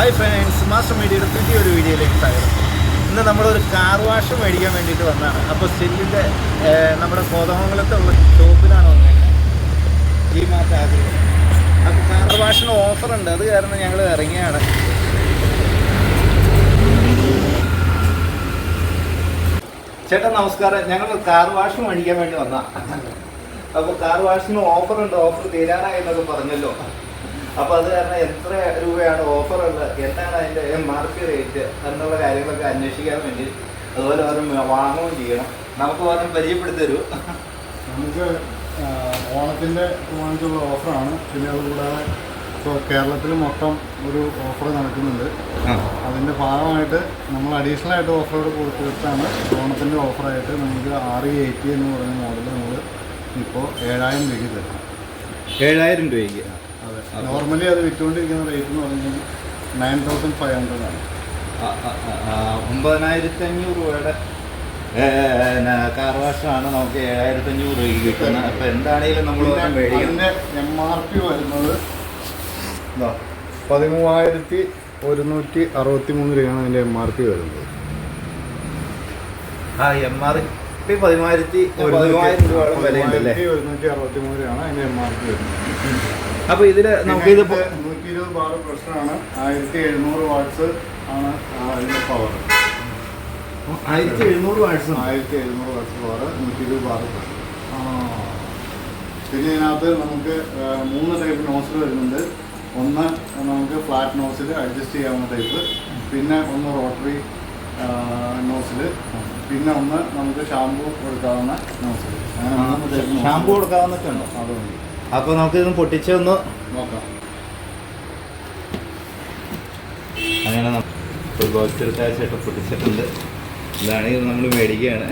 Hi friends master മീഡിയയുടെ പുതിയൊരു വീഡിയോയിലേക്ക് സ്വാഗതം. ഇന്ന് നമ്മളൊരു കാർ വാഷ് മേടിക്കാൻ വേണ്ടിയിട്ട് വന്നതാണ്. അപ്പോൾ സെല്ലിന്റെ നമ്മുടെ കോതമംഗലത്തെ ഉള്ള ഷോപ്പിലാണ് വന്നേക്കുന്നത് ഈ മാസം ആഗ്രഹം അപ്പോൾ കാർ വാഷിന് ഓഫർ ഉണ്ട്. അത് കാരണം ഞങ്ങൾ ഇറങ്ങിയാണ്. ചേട്ടാ നമസ്കാരം. ഞങ്ങൾ കാർ വാഷ് മേടിക്കാൻ വേണ്ടി വന്ന അപ്പോൾ കാർ വാഷിന് ഓഫർ ഉണ്ട്. ഓഫർ തീരാറായി എന്നൊക്കെ പറഞ്ഞല്ലോ. അപ്പോൾ അത് കാരണം എത്ര രൂപയാണ് ഓഫർ ഉള്ളത്? എന്താണ് അതിന്റെ എം ആർ പി റേറ്റ് എന്നുള്ള കാര്യങ്ങളൊക്കെ അന്വേഷിക്കാൻ വേണ്ടി അതുപോലെ അവർ വാങ്ങുകയും ചെയ്യണം. നമുക്ക് പറഞ്ഞ് പരിചയപ്പെടുത്തി തരൂ. നമുക്ക് ഓണത്തിന്റെ ഓണത്തിന്റെ പ്രമാണിച്ചുള്ള ഓഫറാണ് പിന്നെ അതുകൂടാതെ ഇപ്പോൾ കേരളത്തിൽ മൊത്തം ഒരു ഓഫർ നടക്കുന്നുണ്ട്. അതിന്റെ ഭാഗമായിട്ട് നമ്മൾ അഡീഷണൽ ആയിട്ട് ഓഫറോട് കൊടുത്തിട്ടാണ് ഓണത്തിന്റെ ഓഫറായിട്ട് നമുക്ക് ആർ ഇ എയ്റ്റി എന്ന് പറയുന്ന മോഡൽ നമ്മൾ ഇപ്പോൾ ഏഴായിരം രൂപയ്ക്ക് തരാം ഏഴായിരം രൂപയ്ക്ക്? നോർമലി അത് വിറ്റുകൊണ്ടിരിക്കുന്ന റേറ്റ് എന്ന് പറഞ്ഞാൽ നയൻ തൗസൻഡ് ഫൈവ് ഹൺഡ്രഡ് ആണ്. ഒമ്പതിനായിരത്തി അഞ്ഞൂറ് രൂപയുടെ കാർ വാഷാണ് നമുക്ക് ഏഴായിരത്തി അഞ്ഞൂറ് രൂപയ്ക്ക് കിട്ടുന്നത്. അപ്പോൾ എന്താണെങ്കിലും നമ്മൾ മേടിക്കണം. അതിന്റെ എം ആർ പി വരുന്നത് പതിമൂവായിരത്തി ഒരുന്നൂറ്റി അറുപത്തി മൂന്ന് രൂപയാണ് അതിന്റെ എം ആർ പി വരുന്നത്. ആ എം ആർ പി പതിമൂവായിരത്തി പതിമൂവായിരത്തി ഒരുന്നൂറ്റി അറുപത്തി മൂന്ന് രൂപയാണ് അതിന്റെ എം ആർ പി വരുന്നത്. അപ്പോൾ ഇതിൽ നമുക്ക് ഇത് നൂറ്റി ഇരുപത് ബാർ പ്രഷറാണ് ആയിരത്തി എഴുന്നൂറ് വാട്ട്സ് ആണ് അതിന്റെ പവർ ആയിരത്തി എഴുന്നൂറ് വാട്സ് ആയിരത്തി എഴുന്നൂറ് വാട്ട്സ് പവർ നൂറ്റി ഇരുപത് ബാർ പ്രശ്നം പിന്നെ ഇതിനകത്ത് നമുക്ക് മൂന്ന് ടൈപ്പ് നോസിൽ വരുന്നുണ്ട്. ഒന്ന് നമുക്ക് ഫ്ലാറ്റ് നോസിൽ അഡ്ജസ്റ്റ് ചെയ്യാവുന്ന ടൈപ്പ് പിന്നെ ഒന്ന് റോട്ടറി നോസിൽ പിന്നെ ഒന്ന് നമുക്ക് ഷാമ്പു കൊടുക്കാവുന്ന നോസിൽ ഷാമ്പു കൊടുക്കാവുന്നൊക്കെ ഉണ്ടോ? അതുകൊണ്ട് അപ്പോൾ നമുക്കിതൊന്ന് പൊട്ടിച്ചൊന്ന് നോക്കാം. അങ്ങനെ ഒരു ബോക്സ് എടുത്ത ചേട്ടൻ പൊട്ടിച്ചിട്ടുണ്ട്. ഇതാണ് ഇത് നമ്മൾ മേടിക്കുകയാണ്.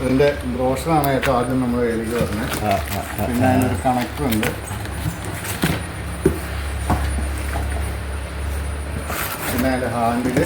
ഇതിന്റെ ബ്രോഷറാണ് ഏറ്റവും ആദ്യം നമ്മൾ കയ്യിലേക്ക് വരുന്നത്. ആ, പിന്നെ. അതിനൊരു കണക്ടർ ഉണ്ട്. പിന്നെ അതിന്റെ ഹാൻഡിൽ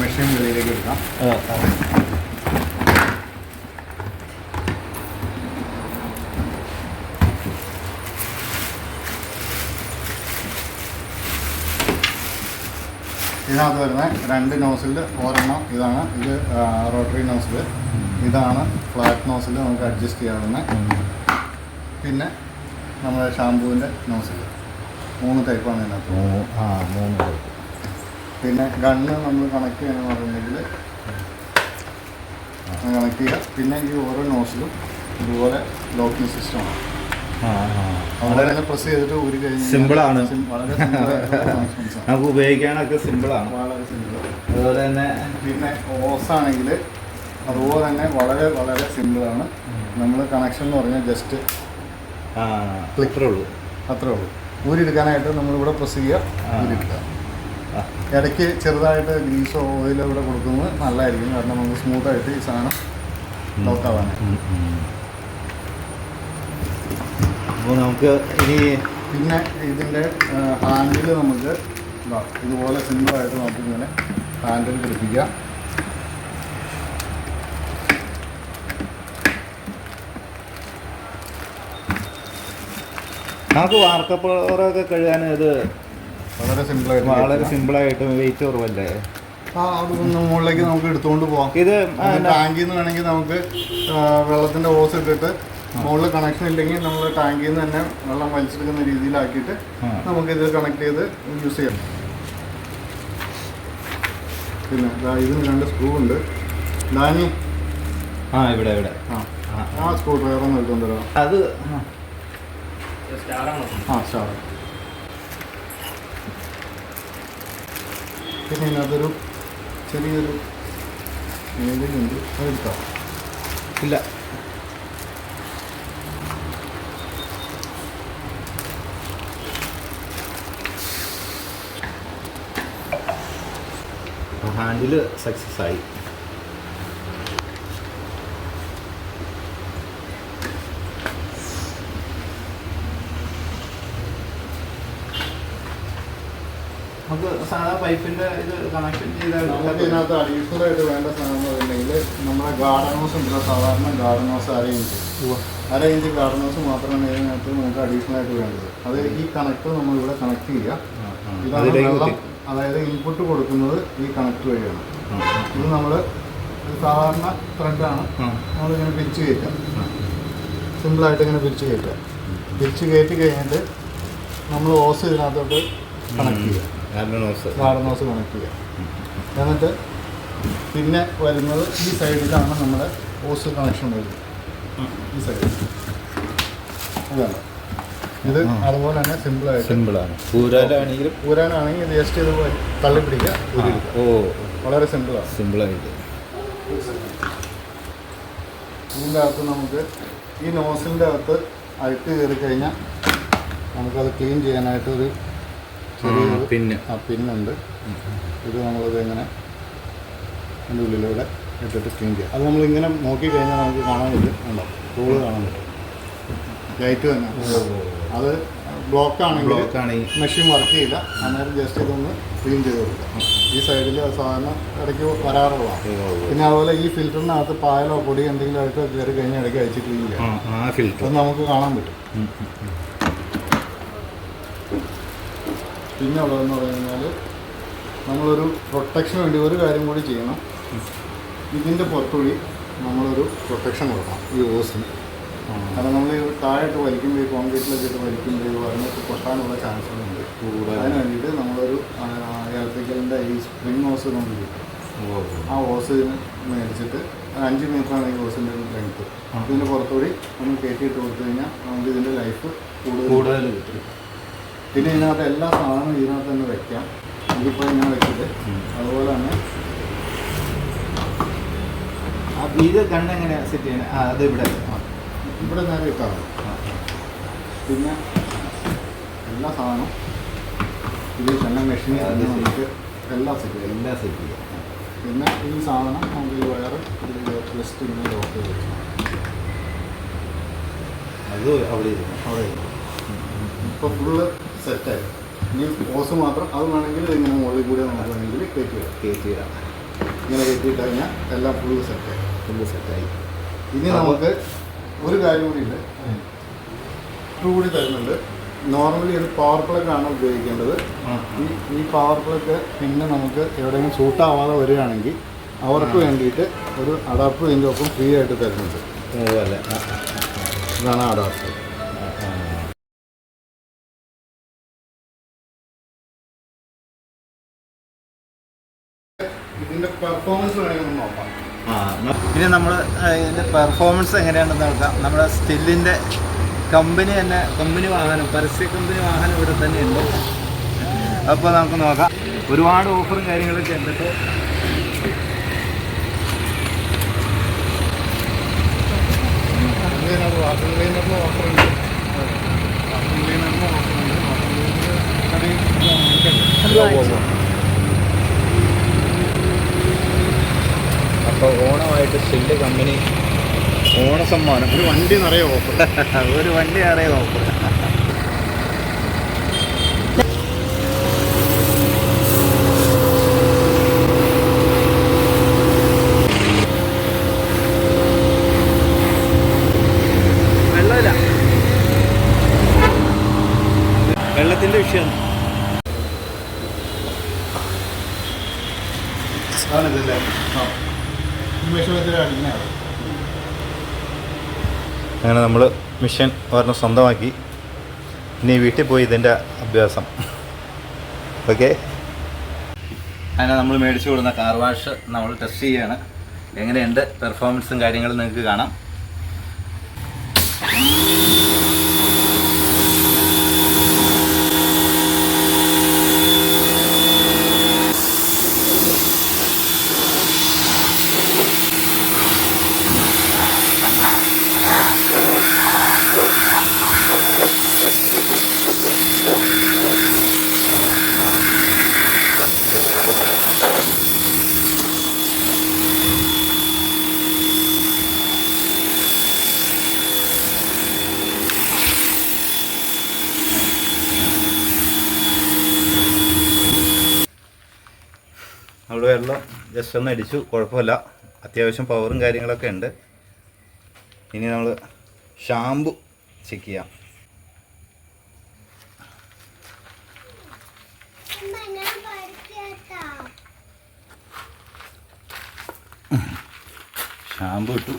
മെഷീൻ ആ. ഇതിനകത്ത് വരുന്ന രണ്ട് നോസിൽ ഒരെണ്ണം ഇതാണ്. ഇത് റോട്ടറി നോസിൽ ഇതാണ് ഫ്ലാറ്റ് നോസിൽ നമുക്ക് അഡ്ജസ്റ്റ് ചെയ്യാവുന്ന. പിന്നെ നമ്മുടെ ഷാമ്പൂവിന്റെ നോസിൽ മൂന്ന് ടൈപ്പാണ് ഇതിനകത്ത്. ആ മൂന്ന് പേർക്ക് പിന്നെ ഗണ്ണ് നമ്മൾ കണക്ട് ചെയ്യണമെന്ന് പറഞ്ഞെങ്കിൽ കണക്ട് ചെയ്യുക. പിന്നെ ഈ ഓരോ നോസിലും ഇതുപോലെ ലോക്കിംഗ് സിസ്റ്റമാണ് തന്നെ പ്രസ് ചെയ്തിട്ട് ഊരി ആണ്. വളരെ. നമുക്ക് ഉപയോഗിക്കാനൊക്കെ സിമ്പിളാണ് വളരെ സിമ്പിൾ അതുപോലെ തന്നെ പിന്നെ ഓസ് ആണെങ്കിൽ അതുപോലെ തന്നെ വളരെ വളരെ സിമ്പിളാണ് നമ്മൾ കണക്ഷൻ എന്ന് പറഞ്ഞാൽ ജസ്റ്റ് ക്ലിക്കറേ ഉള്ളൂ. അത്രേ ഉള്ളൂ. ഊരി എടുക്കാനായിട്ട് നമ്മളിവിടെ പ്രസ് ചെയ്യുക ഊരി എടുക്കുക. ഇടയ്ക്ക് ചെറുതായിട്ട് ഗ്രീസോ ഓയിലോ ഇവിടെ കൊടുക്കുന്നത് നല്ലതായിരിക്കും. കാരണം നമുക്ക് സ്മൂത്തായിട്ട് ഈ സാധനം ലോക്കാവാനായിട്ട് അപ്പോൾ നമുക്ക് ഇനി പിന്നെ ഇതിന്റെ ഹാൻഡിൽ നമുക്ക് ഇതാ ഇതുപോലെ സിമ്പിളായിട്ട് നമുക്ക് ഇങ്ങനെ ഹാൻഡിൽ പിടിപ്പിക്കാം. നമുക്ക് വാർക്കപ്പുറമൊക്കെ കഴുകാൻ ഇത് വളരെ സിമ്പിളായിട്ട് വളരെ. സിമ്പിളായിട്ട് വെയിറ്റ് കുറവല്ലേ? ആ മുകളിലേക്ക് നമുക്ക് എടുത്തുകൊണ്ട് പോവാം. ഇത് ടാങ്കിൽ നിന്ന് വേണമെങ്കിൽ നമുക്ക് വെള്ളത്തിന്റെ ഓസ് ഇട്ടിട്ട് മുകളിൽ കണക്ഷൻ ഇല്ലെങ്കിൽ നമ്മൾ ടാങ്കിൽ നിന്ന് തന്നെ വെള്ളം വലിച്ചെടുക്കുന്ന രീതിയിലാക്കിയിട്ട് നമുക്ക് ഇത് കണക്ട് ചെയ്ത് യൂസ് ചെയ്യാം. പിന്നെ ഇതിന് രണ്ട് സ്ക്രൂ ഉണ്ട്. ഡാനി ആ ഇവിടെ ഇവിടെ. ആ. സ്ക്രൂ ഡ്രൈവർ ഒന്ന് എടുത്തോണ്ട് വരാം. അത്. ആ. സ്റ്റാർ പിന്നെ ഇതിനകത്തൊരു ചെറിയൊരു ഏതിലുണ്ട് അതെടുക്കാം ഇല്ല. ഹാൻഡിൽ സക്സസ് ആയി. നമുക്ക് സാധാ പൈപ്പിന്റെ ഇത് കണക്ഷൻ ചെയ്താൽ നമുക്ക് ഇതിനകത്ത് അഡീഷണൽ ആയിട്ട് വേണ്ട സാധനം ഉണ്ടെങ്കിൽ നമ്മുടെ ഗാർഡൻ ഹൗസ് ഉണ്ടല്ലോ സാധാരണ ഗാർഡൻ ഹൗസ് അറേഞ്ച് അര ഇഞ്ച് ഗാർഡൻ ഹൗസ് മാത്രമാണ് ഇതിനകത്ത് നമുക്ക് അഡീഷണൽ ആയിട്ട് വേണ്ടത്. അത് ഈ കണക്ട് നമ്മൾ ഇവിടെ കണക്ട് ചെയ്യുക ഇതാണ് വെള്ളം. അതായത് ഇൻപുട്ട് കൊടുക്കുന്നത് ഈ കണക്ട് വഴിയാണ്. ഇത് നമ്മൾ സാധാരണ ത്രെഡാണ് നമ്മളിങ്ങനെ പിരിച്ച് കയറ്റാം സിമ്പിളായിട്ട് ഇങ്ങനെ പിരിച്ച് കയറ്റാം പിരിച്ച് കയറ്റി കഴിഞ്ഞിട്ട് നമ്മൾ ഓസ് ഇതിനകത്തോട്ട് കണക്ട് ചെയ്യുക. ഹൗസ് കണക്ട് ചെയ്യുക. എന്നിട്ട് പിന്നെ വരുന്നത് ഈ സൈഡിലാണ് നമ്മുടെ ഓസ് കണക്ഷൻ വരുന്നത്. ഈ സൈഡിൽ അതാണ്. ഇത് അതുപോലെ തന്നെ സിമ്പിൾ ആയിട്ട് സിമ്പിളാണ് ആണ്. ഊരാനാണെങ്കിൽ പൂരാനാണെങ്കിൽ ജസ്റ്റ് ഇത് തള്ളി പിടിക്കുക ഓ. വളരെ സിമ്പിളാണ് സിമ്പിളായിട്ട് ഇതിന്റെ അകത്ത് നമുക്ക് ഈ നോസിന്റെ അകത്ത് അഴുക്ക് കയറി കഴിഞ്ഞാൽ നമുക്കത് ക്ലീൻ ചെയ്യാനായിട്ട് ഒരു ചെറിയൊരു പിന്നെ. ആ പിന്നുണ്ട്. ഇത് നമ്മളിത് ഇങ്ങനെ അതിന്റെ ഉള്ളിലൂടെ ഇട്ടിട്ട് ക്ലീൻ ചെയ്യുക അത് നമ്മളിങ്ങനെ നോക്കി കഴിഞ്ഞാൽ നമുക്ക് കാണാൻ പറ്റും. ഉണ്ടാവും ടൂൾ കാണാൻ പറ്റും. ലൈറ്റ് തന്നെ. അത് ബ്ലോക്ക് ആണെങ്കിൽ മെഷീൻ വർക്ക് ചെയ്യില്ല. അന്നേരം ജസ്റ്റ് ഇതൊന്ന് ക്ലീൻ ചെയ്ത് കൊടുക്കാം ഈ സൈഡിൽ സാധാരണ ഇടയ്ക്ക് വരാറുള്ളതാണ്. പിന്നെ അതുപോലെ ഈ ഫിൽറ്ററിനകത്ത് പായലോ പൊടി എന്തെങ്കിലും ആയിട്ട് കയറി കഴിഞ്ഞാൽ ഇടയ്ക്ക് അയച്ച് ക്ലീൻ ചെയ്യാം. അത് നമുക്ക് കാണാൻ പറ്റും. പിന്നെ ഉള്ളതെന്ന് പറഞ്ഞു കഴിഞ്ഞാൽ നമ്മളൊരു പ്രൊട്ടക്ഷന് വേണ്ടി ഒരു കാര്യം കൂടി ചെയ്യണം. ഇതിന്റെ പുറത്തുകൂടി നമ്മളൊരു പ്രൊട്ടക്ഷൻ കൊടുക്കണം ഈ ഓസിന്. കാരണം നമ്മൾ താഴോട്ട് വലിക്കുമ്പോൾ ഈ കോൺക്രീറ്റിലൊക്കെ ഇട്ട് വലിക്കുമ്പോൾ അതിനൊക്കെ പൊട്ടാനുള്ള ചാൻസുകളുണ്ട്. അതിന് വേണ്ടിയിട്ട് നമ്മളൊരു ഇലക്ട്രിക്കലിന്റെ ഈ സ്പ്രിങ് ഓസ് നമുക്ക് കിട്ടും ആ ഓസ് മേടിച്ചിട്ട് അഞ്ച് മീറ്ററാണ് ഈ ഓസിന്റെ ലെങ്ത്ത് ഇതിന്റെ പുറത്തുകൂടി നമ്മൾ കയറ്റിയിട്ട് കൊടുത്തു കഴിഞ്ഞാൽ നമുക്ക് ഇതിന്റെ ലൈഫ് കൂടുതൽ കൂടുതൽ കിട്ടും. പിന്നെ ഇതിനകത്ത് എല്ലാ സാധനവും ഇതിനകത്ത് തന്നെ വെക്കാം. ഇതിപ്പോൾ ഞാൻ വെച്ചിട്ട് അതുപോലെ തന്നെ ആ, ഇത് കണ്ണെങ്ങനെ എങ്ങനെയാ സെറ്റ് ചെയ്യണേ ആ അത് ഇവിടെ. ഇവിടെ നേരെ ഇട്ടാൽ പിന്നെ എല്ലാ സാധനവും ഇതിൽ തന്നെ മെഷീൻ ശരി. നമുക്ക് എല്ലാം സെറ്റ് ചെയ്യാം. എല്ലാം സെറ്റ് ചെയ്യാം. പിന്നെ ഈ സാധനം നമുക്ക് ഈ വയറ് ഇതിൽ ജസ്റ്റ് ഇങ്ങനെ ലോക്ക് ചെയ്ത് വെക്കണം അത് അവിടെ ഇരുന്നു അവിടെ ഇരുന്നു ഇപ്പോൾ ഫുള്ള് സെറ്റായി. ഇനി ഓസ് മാത്രം. അത് വേണമെങ്കിൽ ഇങ്ങനെ മുകളിൽ കൂടി നമുക്ക് വേണമെങ്കിൽ കയറ്റി വിടാം കയറ്റി വിടാം ഇങ്ങനെ കയറ്റിയിട്ട് കഴിഞ്ഞാൽ എല്ലാം ഫുള്ള് സെറ്റായി ഫുള്ള് സെറ്റായി ഇനി നമുക്ക് ഒരു കാര്യം കൂടി ഉണ്ട്. ടു കൂടി തരുന്നുണ്ട്. നോർമലി ഒരു പവർ പ്ലഗ് ആണ് ഉപയോഗിക്കേണ്ടത്. ഈ ഈ പവർ പ്ലഗ് പിന്നെ നമുക്ക് എവിടെയെങ്കിലും സൂട്ടാവാതെ വരികയാണെങ്കിൽ അവർക്ക് വേണ്ടിയിട്ട് ഒരു അഡാപ്റ്റർ ഇതിന്റെ ഒപ്പം ഫ്രീ ആയിട്ട് തരുന്നുണ്ട്. അതുപോലെ ഇതാണ് അഡാപ്റ്റർ ഇനി നമ്മൾ ഇതിന്റെ പെർഫോമൻസ് എങ്ങനെയാണെന്ന് നോക്കാം. നമ്മുടെ സ്റ്റില്ലിന്റെ കമ്പനി തന്നെ കമ്പനി വാഹനം പരസ്യ കമ്പനി വാഹനം ഇവിടെ തന്നെ ഉണ്ട്. അപ്പോൾ നമുക്ക് നോക്കാം. ഒരുപാട് ഓഫറും കാര്യങ്ങളൊക്കെ ഉണ്ട് ഇപ്പോൾ ഓഫറുണ്ട്. വാട്ടർ ക്ലീനറിന് ഓഫറുണ്ട്. വാട്ടർ ക്ലീനറിന് ഓഫറുണ്ട് വാട്ടർ ക്ലീനർ അപ്പോൾ ഓണമായിട്ട് സ്റ്റില്ല് കമ്പനി ഓണസമ്മാനം. ഒരു വണ്ടി നിറയെ ഓഫർ ഒരു വണ്ടി നിറയെ ഓഫർ വെള്ളത്തിന്റെ വിഷയം ആണിതല്ലേ ആ ഈ വിഷമത്തിൽ അടിക്കുന്നതാണ് അങ്ങനെ നമ്മൾ മിഷൻ ഒരെണ്ണം സ്വന്തമാക്കി. ഇനി വീട്ടിൽ പോയി ഇതിന്റെ അഭ്യാസം. ഓക്കെ? അങ്ങനെ നമ്മൾ മേടിച്ചു കൊടുക്കുന്ന കാർ വാഷ് നമ്മൾ ടെസ്റ്റ് ചെയ്യാണ്. എങ്ങനെയുണ്ട് പെർഫോമൻസും കാര്യങ്ങളും നിങ്ങൾക്ക് കാണാം. ജസ്റ്റ് ഒന്ന് അടിച്ചു. കുഴപ്പമില്ല. അത്യാവശ്യം പവറും കാര്യങ്ങളൊക്കെ ഉണ്ട്. ഇനി നമ്മൾ ഷാമ്പു ചെക്ക് ചെയ്യാം. ഷാമ്പു ഇട്ടു.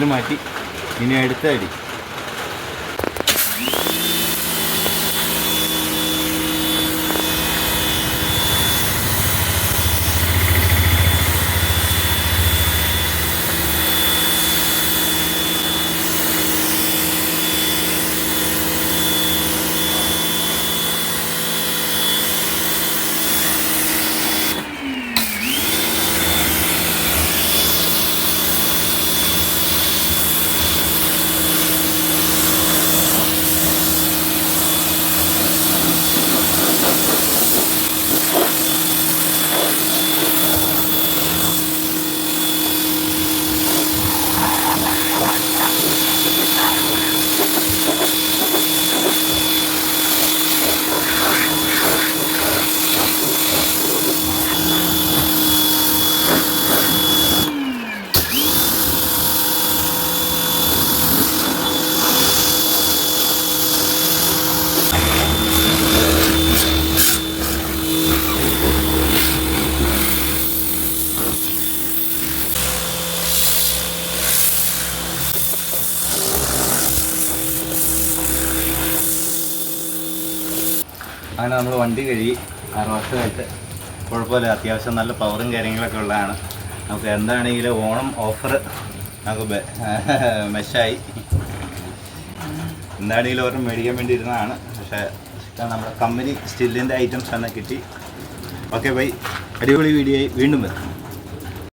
മാറ്റി. ഇനി അടുത്ത അടി. അങ്ങനെ നമ്മൾ വണ്ടി കഴുകി ആറ് വർഷമായിട്ട് കുഴപ്പമില്ല അത്യാവശ്യം നല്ല പവറും കാര്യങ്ങളൊക്കെ ഉള്ളതാണ്. നമുക്ക് എന്താണെങ്കിലും ഓണം ഓഫർ നമുക്ക് മെഷായി എന്താണെങ്കിലും ഓരോ മേടിക്കാൻ വേണ്ടി ഇരുന്നതാണ്. പക്ഷേ നമ്മുടെ കമ്പനി സ്റ്റില്ലിന്റെ ഐറ്റംസ് തന്നെ കിട്ടി. ഓക്കെ ബൈ അടിപൊളി വീഡിയോ വീണ്ടും വരും.